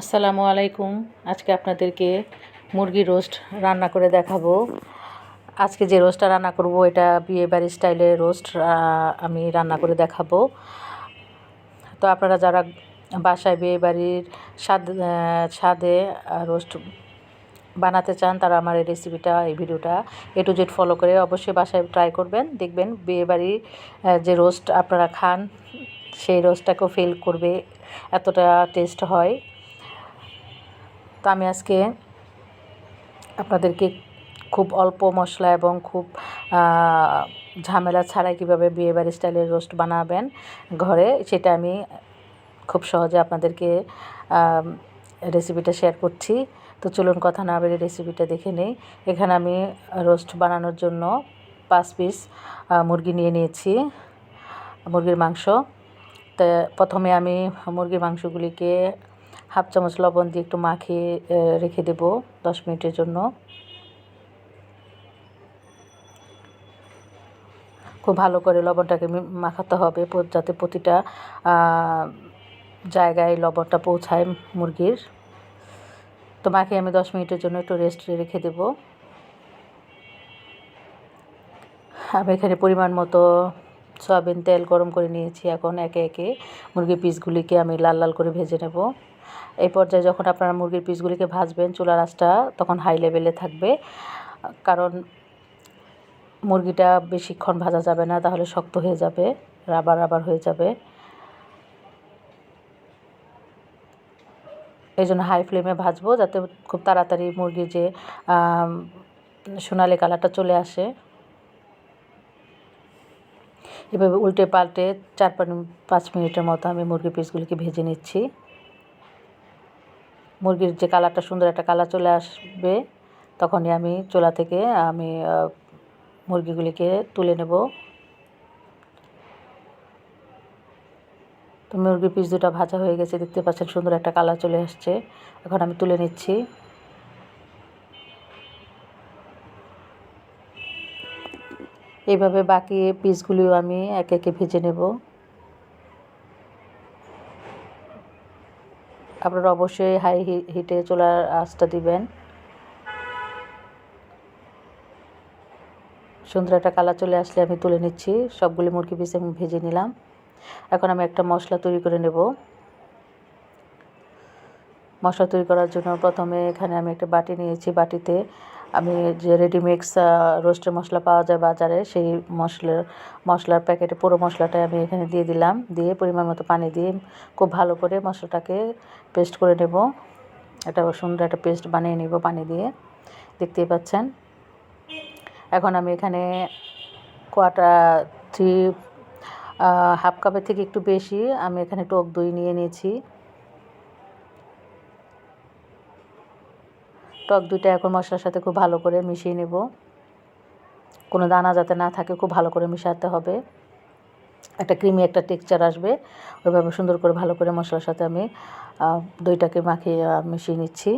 আসসালামু আলাইকুম। আজকে আপনাদেরকে মুরগি রোস্ট রান্না করে দেখাবো। আজকে যে রোস্টটা রান্না করব, এটা বিয়ে বাড়ির স্টাইলের রোস্ট আমি রান্না করে দেখাবো। তো আপনারা যারা বাসায় বিয়ে বাড়ির স্বাদ স্বাদে রোস্ট বানাতে চান, তারা আমার এই রেসিপিটা, এই ভিডিওটা এ টু জেড ফলো করে অবশ্যই বাসায় ট্রাই করবেন। দেখবেন বিয়ে বাড়ির যে রোস্ট আপনারা খান, সেই রোস্টটাকেও ফেল করবে, এতটা টেস্ট হয়। তো আমি আজকে আপনাদেরকে খুব অল্প মশলা এবং খুব ঝামেলা ছাড়াই কীভাবে বিয়েবাড়ি স্টাইলের রোস্ট বানাবেন ঘরে, সেটা আমি খুব সহজে আপনাদেরকে রেসিপিটা শেয়ার করছি। তো চলুন কথা না বেড়ে রেসিপিটা দেখে নেই। এখানে আমি রোস্ট বানানোর জন্য পাঁচ পিস মুরগি নিয়ে নিয়েছি, মুরগির মাংস। তো প্রথমে আমি মুরগির মাংসগুলিকে হাফ চামচ লবণ দিয়ে একটু মাখিয়ে রেখে দেব দশ মিনিটের জন্য। খুব ভালো করে লবণটাকে মাখাতে হবে যাতে প্রতিটা জায়গায় লবণটা পৌঁছায় মুরগির। তো মাখিয়ে আমি দশ মিনিটের জন্য একটু রেস্ট রেখে দেব। আমি এখানে পরিমাণ মতো সয়াবিন তেল গরম করে নিয়েছি এখন একে একে। মুরগির পিসগুলিকে আমি লাল লাল করে ভেজে নেব। এই পর্যায়ে যখন আপনারা মুরগির পিসগুলিকে ভাজবেন চুলার আঁচটা তখন হাই লেভেলে থাকবে। কারণ মুরগিটা বেশিক্ষণ ভাজা যাবে না, তাহলে শক্ত হয়ে যাবে, রাবার রাবার হয়ে যাবে। এই জন্য হাই ফ্লেমে ভাজবো যাতে খুব তাড়াতাড়ি মুরগির যে সোনালি কালারটা চলে আসে। এভাবে উল্টে পাল্টে চার পাঁচ মিনিটের মতো আমি মুরগির পিসগুলিকে ভেজে নিচ্ছি। মুরগির যে কালারটা সুন্দর একটা কালার চলে আসবে, তখনই আমি চোলা থেকে আমি মুরগিগুলিকে তুলে নেব। তো মুরগির পিস দুটা ভাজা হয়ে গেছে, দেখতে পাচ্ছেন সুন্দর একটা কালার চলে আসছে। এখন আমি তুলে নিচ্ছি। এইভাবে বাকি পিসগুলিও আমি একে একে ভেজে নেব। আপনারা অবশ্যই হাই হিটে চুলার আঁচটা দিবেন। সুন্দর একটা কালার চলে আসলে আমি তুলে নিচ্ছি। সবগুলি মুরগি পিস আমি ভেজে নিলাম। এখন আমি একটা মশলা তৈরি করে নেব। মশলা তৈরি করার জন্য প্রথমে এখানে আমি একটা বাটি নিয়েছি। বাটিতে আমি যে রেডিমিক্স রোস্টের মশলা পাওয়া যায় বাজারে, সেই মশলার মশলার প্যাকেটে পুরো মশলাটাই আমি এখানে দিয়ে দিলাম। দিয়ে পরিমাণ মতো পানি দিয়ে খুব ভালো করে মশলাটাকে পেস্ট করে নেব। একটা সুন্দর একটা পেস্ট বানিয়ে নেব পানি দিয়ে। দেখতেই পাচ্ছেন? এখন আমি এখানে কোয়াটার থ্রি হাফ কাপের থেকে একটু বেশি আমি এখানে টক দই নিয়ে নিয়েছি। টক দুইটা এখন মশলার সাথে খুব ভালো করে মিশিয়ে নেব। কোনো দানা যাতে না থাকে, খুব ভালো করে মিশাতে হবে। একটা ক্রিমি একটা টেক্সচার আসবে। ওইভাবে সুন্দর করে ভালো করে মশলার সাথে আমি দইটাকে মাখিয়ে মিশিয়ে নিচ্ছি।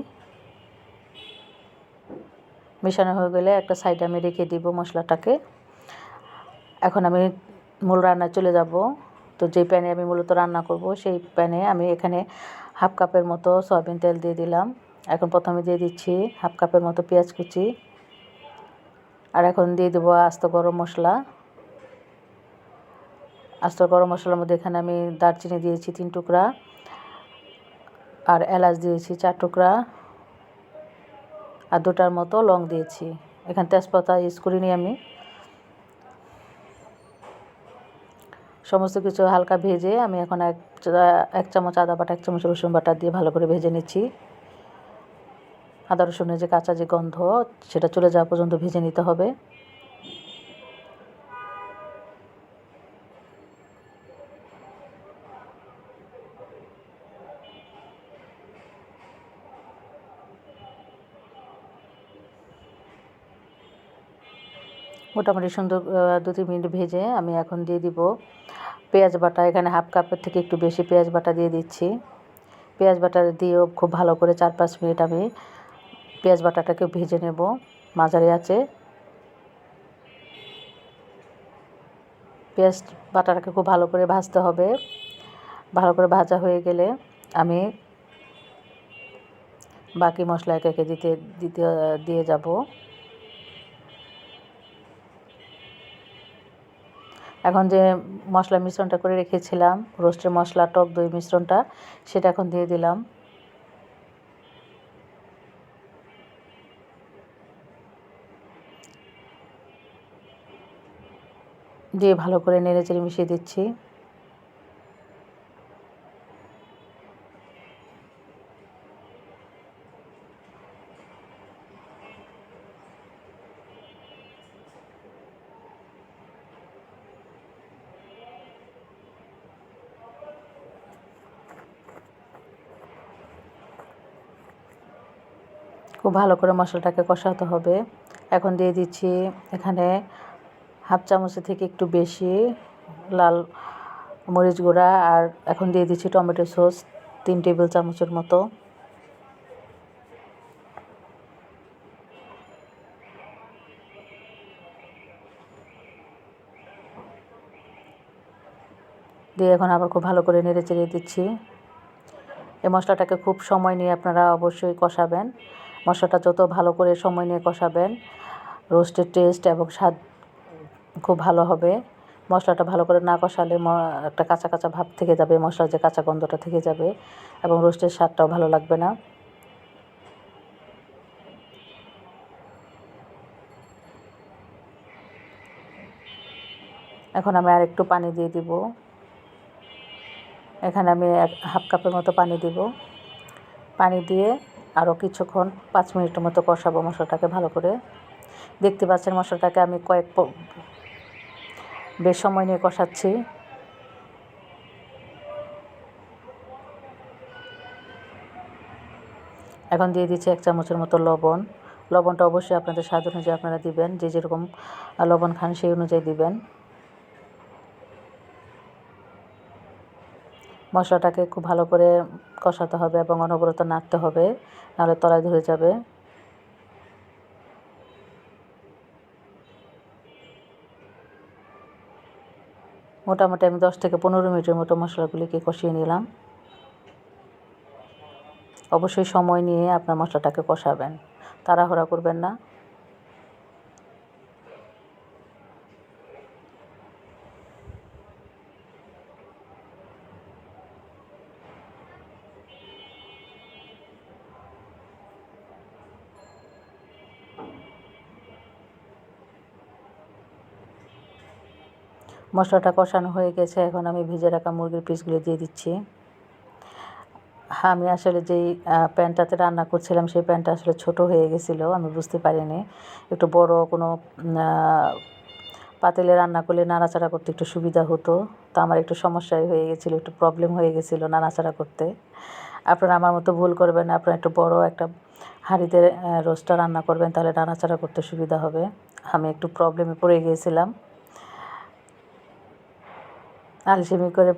মেশানো হয়ে গেলে একটা সাইডে আমি রেখে দিব মশলাটাকে। এখন আমি মূল রান্নায় চলে যাব। তো যে প্যানে আমি মূলত রান্না করব, সেই প্যানে আমি এখানে হাফ কাপের মতো সয়াবিন তেল দিয়ে দিলাম। এখন প্রথমে দিয়ে দিচ্ছি হাফ কাপের মতো পেঁয়াজ কুচি। আর এখন দিয়ে দেবো আস্ত গরম মশলা। আস্ত গরম মশলার মধ্যে এখানে আমি দারচিনি দিয়েছি তিন টুকরা। আর এলাচ দিয়েছি চার টুকরা। আর দুটার মতো লং দিয়েছি। এখানে তেজপাতা ইউজ করিনি আমি। সমস্ত কিছু হালকা ভেজে আমি এখন এক এক চামচ আদা বাটা, এক চামচ রসুন বাটা দিয়ে ভালো করে ভেজে নিচ্ছি। আদা রসুনের যে কাঁচা যে গন্ধ, সেটা চলে যাওয়া পর্যন্ত ভেজে নিতে হবে। মোটামুটি সুন্দর দু তিন মিনিট ভেজে আমি এখন দিয়ে দিব পেঁয়াজ বাটা। এখানে হাফ কাপের থেকে একটু বেশি পেঁয়াজ বাটা দিয়ে দিচ্ছি। পেঁয়াজ বাটা দিয়েও খুব ভালো করে চার পাঁচ মিনিট আমি পেঁয়াজ বাটাটাকে ভেজে নেব। মাঝারি আছে। পেঁয়াজ বাটাটাকে খুব ভালো করে ভাজতে হবে। ভালো করে ভাজা হয়ে গেলে আমি বাকি মশলা একে একে দিতে দিতে, দিয়ে যাব। এখন যে মশলা মিশ্রণটা করে রেখেছিলাম, রোস্টের মশলা, টক দই মিশ্রণটা, সেটা এখন দিয়ে দিলাম। দিয়ে ভালো করে নেড়ে চেড়ে মিশিয়ে দিচ্ছি। খুব ভালো করে মশলাটাকে কষাতে হবে। এখন দিয়ে দিচ্ছি এখানে হাফ চামচের থেকে একটু বেশি লাল মরিচ গুঁড়া আর এখন দিয়ে দিচ্ছি টমেটো সস তিন টেবিল চামচের মতো। দিয়ে এখন আবার খুব ভালো করে নেড়ে চেড়ে দিচ্ছি। এই মশলাটাকে খুব সময় নিয়ে আপনারা অবশ্যই কষাবেন। মশলাটা যত ভালো করে সময় নিয়ে কষাবেন, রোস্টের টেস্ট এবং স্বাদ খুব ভালো হবে। মশলাটা ভালো করে না কষালে একটা কাঁচা কাঁচা ভাব থেকে যাবে, মশলার যে কাঁচা গন্ধটা থেকে যাবে এবং রোস্টের স্বাদটাও ভালো লাগবে না। এখন আমি আর একটু পানি দিয়ে দিব। এখানে আমি এক, হাফ কাপের মতো পানি দিব। পানি দিয়ে আরও কিছুক্ষণ, পাঁচ মিনিটের মতো কষাবো মশলাটাকে ভালো করে। দেখতে পাচ্ছেন মশলাটাকে আমি কয়েক বেশ সময় নিয়ে কষাচ্ছি। এখন দিয়ে দিচ্ছি এক চামচের মতো লবণ। লবণটা অবশ্যই আপনাদের স্বাদ অনুযায়ী আপনারা দিবেন, যে যেরকম লবণ খান সেই অনুযায়ী দিবেন। মশলাটাকে খুব ভালো করে কষাতে হবে এবং অনবরত নাড়তে হবে, নাহলে তলায় ধরে যাবে। মোটামুটি আমি দশ থেকে পনেরো মিনিটের মতো মশলাগুলিকে কষিয়ে নিলাম। অবশ্যই সময় নিয়ে আপনার মশলাটাকে কষাবেন। তাড়াহুড়া করবেন না। মশলাটা কষানো হয়ে গেছে, এখন আমি ভিজে রাখা মুরগির পিসগুলো দিয়ে দিচ্ছি। আমি আসলে যেই প্যানটাতে রান্না করছিলাম, সেই প্যানটা আসলে ছোট হয়ে গেছিল, আমি বুঝতে পারিনি। একটু বড় কোনো পাতিলে রান্না করলে নাড়াচাড়া করতে একটু সুবিধা হতো, তো আমার একটু সমস্যাই হয়ে গেছিল, একটু প্রবলেম হয়ে গেছিল নাড়াচাড়া করতে। আপনারা আমার মতো ভুল করবেন আপনারা একটু বড় একটা হাঁড়িতে রোস্টটা রান্না করবেন, তাহলে নাড়াচাড়া করতে সুবিধা হবে। আমি একটু প্রবলেমে পড়ে গিয়েছিলাম আলসেমি করে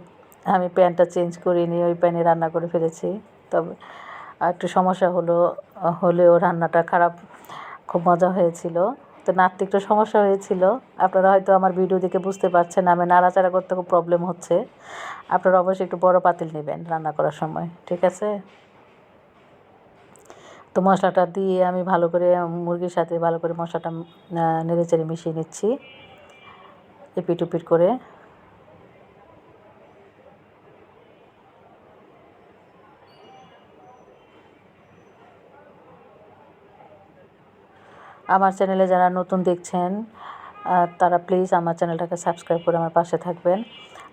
আমি প্যানটা চেঞ্জ করিনি ওই প্যানে রান্না করে ফেলেছি। তবে একটু সমস্যা হলো, হলেও রান্নাটা খারাপ, খুব মজা হয়েছিল। তো নাড়তে একটু সমস্যা হয়েছিল। আপনারা হয়তো আমার ভিডিও দেখে বুঝতে পারছেন, আমি নাড়াচাড়া করতে খুব প্রবলেম হচ্ছে। আপনারা অবশ্যই একটু বড় পাতিল নেবেন রান্না করার সময়, ঠিক আছে? তো মশলাটা দিয়ে আমি ভালো করে মুরগির সাথে ভালো করে মশলাটা নেড়ে চেড়ে মিশিয়ে নিচ্ছি। এপিট উপিট করে। আমার চ্যানেলে যারা নতুন দেখছেন তারা প্লিজ আমার চ্যানেলটাকে সাবস্ক্রাইব করে আমার পাশে থাকবেন।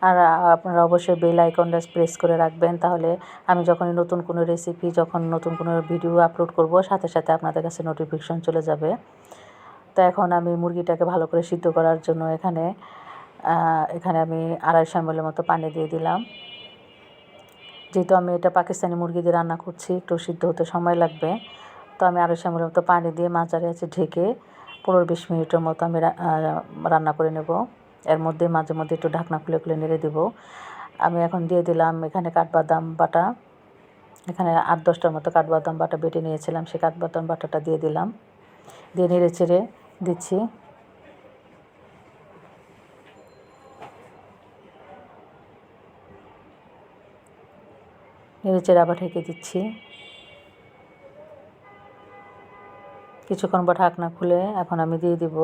আর আপনারা অবশ্যই বেল আইকনটা প্রেস করে রাখবেন, তাহলে আমি যখনই নতুন কোনো রেসিপি যখন নতুন কোনো ভিডিও আপলোড করব, সাথে সাথে আপনাদের কাছে নোটিফিকেশন চলে যাবে। তো এখন আমি মুরগিটাকে ভালো করে সিদ্ধ করার জন্য এখানে এখানে আমি আড়াইশো এমএলের মতো পানি দিয়ে দিলাম। যেহেতু আমি এটা পাকিস্তানি মুরগি দিয়ে রান্না করছি, একটু সিদ্ধ হতে সময় লাগবে। তো আমি আরও সামনের মতো পানি দিয়ে মাঝারে আছে ঢেকে পনেরো বিশ মিনিটের মতো আমি রান্না করে নেব। এর মধ্যে মাঝে মধ্যে একটু ঢাকনা খুলে খুলে নেড়ে দেব। আমি এখন দিয়ে দিলাম এখানে কাঠবাদাম বাটা। এখানে আট দশটার মতো কাঠবাদাম বাটা বেটে নিয়েছিলাম। সেই কাঠবাদাম বাটাটা দিয়ে দিলাম। দিয়ে নেড়ে চেড়ে দিচ্ছি। নেড়ে চেড়ে আবার ঢেকে দিচ্ছি। কিছুক্ষণ বা ঢাকনা খুলে এখন আমি দিয়ে দিব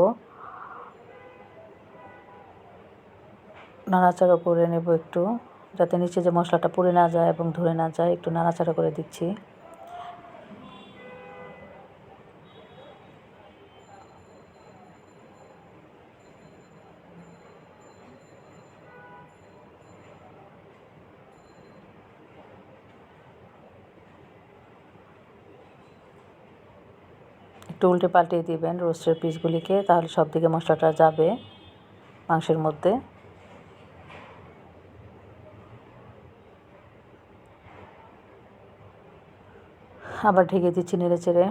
নাড়াচাড়া করে নেব একটু, যাতে নিচে যে মশলাটা পুড়ে না যায় এবং ধরে না যায়, একটু নাড়াচাড়া করে দিচ্ছি। একটু উল্টে পাল্টে দিবেন রোস্টের পিসগুলিকে তাহলে সব দিকে মশলাটা যাবে মাংসের মধ্যে। আবার ঢেকে দিচ্ছি নেড়ে চেড়ে।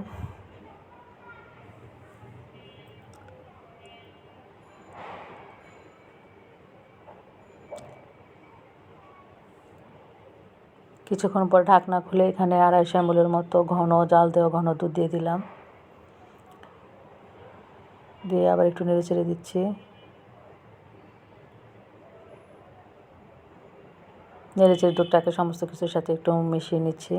কিছুক্ষণ পর ঢাকনা খুলে এখানে আড়াইশো এমলের মতো ঘন, জাল দেওয়া ঘন দুধ দিয়ে দিলাম। দিয়ে আবার একটু নেড়ে চেড়ে দিচ্ছি। নেড়ে চেড়ে দুধটাকে সমস্ত কিছুর সাথে একটু মিশিয়ে নিচ্ছি।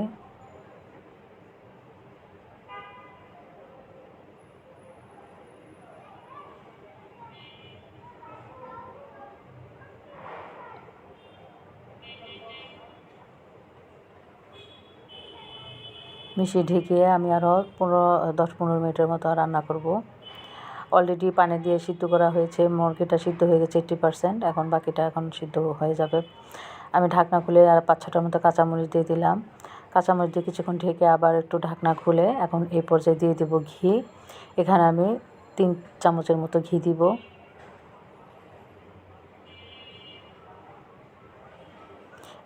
মিশিয়ে ঢেকে আমি আরও পনেরো, দশ পনেরো মিনিটের মতো রান্না করব। অলরেডি পানি দিয়ে সিদ্ধ করা হয়েছে, মুরগিটা সিদ্ধ হয়ে গেছে এইট্টি পারসেন্ট এখন বাকিটা এখন সিদ্ধ হয়ে যাবে। আমি ঢাকনা খুলে আর পাঁচ ছটার মতো কাঁচামরিচ দিয়ে দিলাম। কাঁচামরিচ দিয়ে কিছুক্ষণ ঢেকে আবার একটু ঢাকনা খুলে এখন এই পর্যায়ে দিয়ে দেবো ঘি। এখানে আমি তিন চামচের মতো ঘি দিব।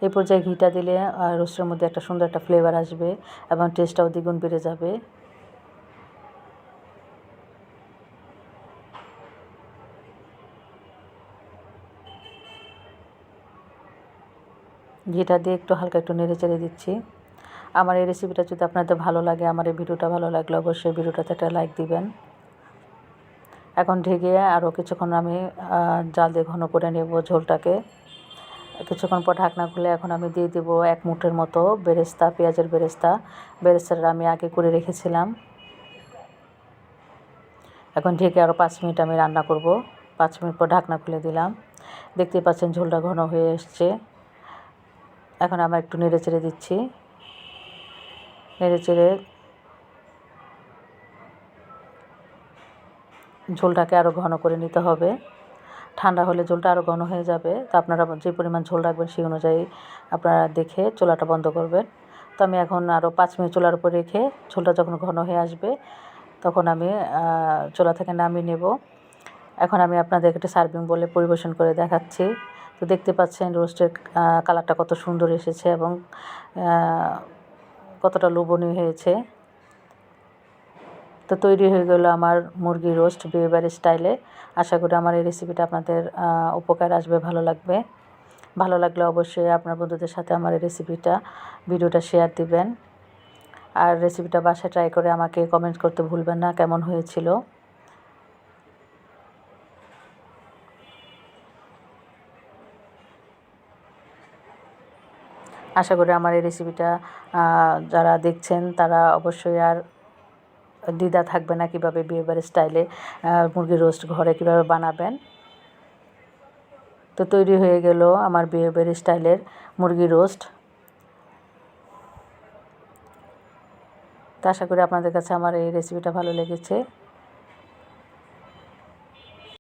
এই পর্যায়ে ঘিটা দিলে রোস্টের মধ্যে একটা সুন্দর একটা ফ্লেভার আসবে এবং টেস্টটাও দ্বিগুণ বেড়ে যাবে। ঘিটা দিয়ে একটু হালকা একটু নেড়ে চেড়ে দিচ্ছি। আমার এই রেসিপিটা যদি আপনাদের ভালো লাগে, আমার এই ভিডিওটা ভালো লাগলে অবশ্যই ভিডিওটাতে একটা লাইক দিবেন। এখন ঢেকে আরও কিছুক্ষণ আমি জাল দিয়ে ঘন করে নেব ঝোলটাকে। কিছুক্ষণ পর ঢাকনা খুলে এখন আমি দিয়ে দেবো এক মুঠের মতো বেরেস্তা, পেঁয়াজের বেরেস্তা। বেরেস্তাটা আমি আগে করে রেখেছিলাম। এখন ঢেকে আরও পাঁচ মিনিট আমি রান্না করব। পাঁচ মিনিট পর ঢাকনা খুলে দিলাম। দেখতেই পাচ্ছেন ঝোলটা ঘন হয়ে এসছে। এখন আমার একটু নেড়ে চেড়ে দিচ্ছি। নেড়ে চেড়ে ঝোলটাকে আরও ঘন করে নিতে হবে। ঠান্ডা হলে ঝোলটা আরও ঘন হয়ে যাবে। তো আপনারা যে পরিমাণ ঝোল রাখবেন সেই অনুযায়ী আপনারা দেখে চোলাটা বন্ধ করবেন। তো আমি এখন আরও পাঁচ মিনিট চোলার উপর রেখে ঝোলটা যখন ঘন হয়ে আসবে, তখন আমি চোলা থেকে নামিয়ে নেব। এখন আমি আপনাদের একটা সার্ভিং বলে পরিবেশন করে দেখাচ্ছি। তো দেখতে পাচ্ছেন রোস্টের কালারটা কত সুন্দর এসেছে এবং কতটা লোভনীয় হয়েছে। তো তৈরি হয়ে গেল আমার মুরগি রোস্ট বিয়েবাড়ির স্টাইলে। আশা করি আমার এই রেসিপিটা আপনাদের উপকার আসবে, ভালো লাগবে। ভালো লাগলে অবশ্যই আপনার বন্ধুদের সাথে আমার এই রেসিপিটা, ভিডিওটা শেয়ার দিবেন। আর রেসিপিটা বাসায় ট্রাই করে আমাকে কমেন্ট করতে ভুলবেন না, কেমন হয়েছিল। আশা করি আমার এই রেসিপিটা যারা দেখছেন তারা অবশ্যই আর দ্বিধা থাকবে না কীভাবে বিয়েবাড়ির স্টাইলে মুরগির রোস্ট ঘরে কীভাবে বানাবেন। তো তৈরি হয়ে গেল আমার বিয়েবাড়ির স্টাইলের মুরগি রোস্ট তো আশা করি আপনাদের কাছে আমার এই রেসিপিটা ভালো লেগেছে।